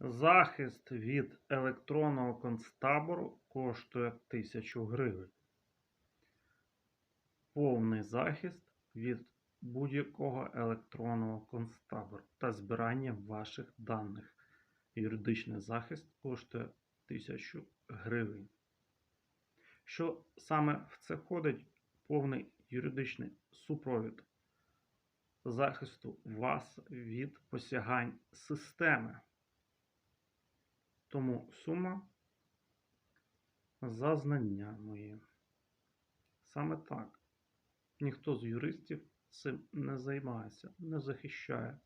Захист від електронного концтабору коштує 1000 гривень. Повний захист від будь-якого електронного концтабору та збирання ваших даних. Юридичний захист коштує 1000 гривень. Що саме в це входить повний юридичний супровід захисту вас від посягань системи. Тому сума за знання мої. Саме так. Ніхто з юристів цим не займається, не захищає.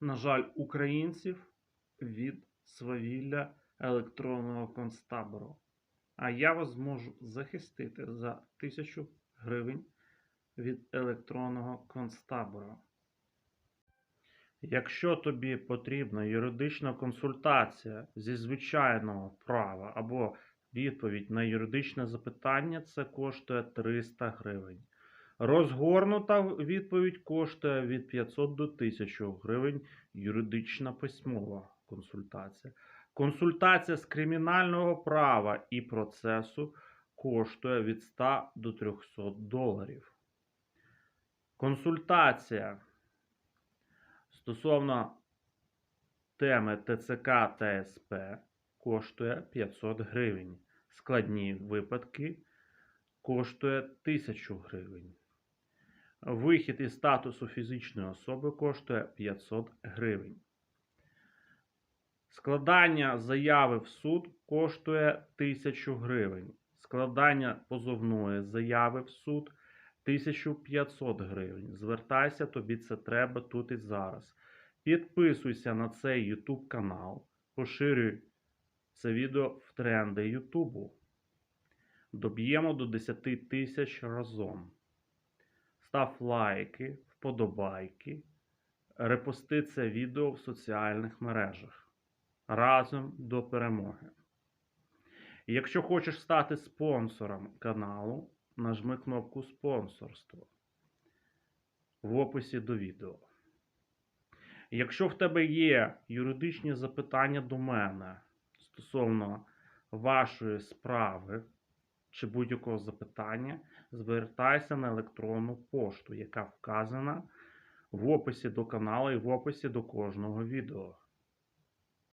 На жаль, українців від свавілля електронного концтабору. А я вас зможу захистити за 1000 гривень від електронного концтабору. Якщо тобі потрібна юридична консультація зі звичайного права або відповідь на юридичне запитання, це коштує 300 гривень. Розгорнута відповідь коштує від 500 до 1000 гривень юридична письмова консультація. Консультація з кримінального права і процесу коштує від 100 до 300 доларів. Консультація стосовно теми ТЦК та СП коштує 500 гривень. Складні випадки коштує 1000 гривень. Вихід із статусу фізичної особи коштує 500 гривень. Складання заяви в суд коштує 1000 гривень. Складання позовної заяви в суд 1500 гривень. Звертайся, тобі це треба тут і зараз. Підписуйся на цей YouTube канал, поширюй це відео в тренди Ютубу. Доб'ємо до 10 тисяч разом. Став лайки, вподобайки, репости це відео в соціальних мережах. Разом до перемоги. Якщо хочеш стати спонсором каналу, нажми кнопку спонсорство в описі до відео. Якщо в тебе є юридичні запитання до мене стосовно вашої справи чи будь-якого запитання, звертайся на електронну пошту, яка вказана в описі до каналу і в описі до кожного відео.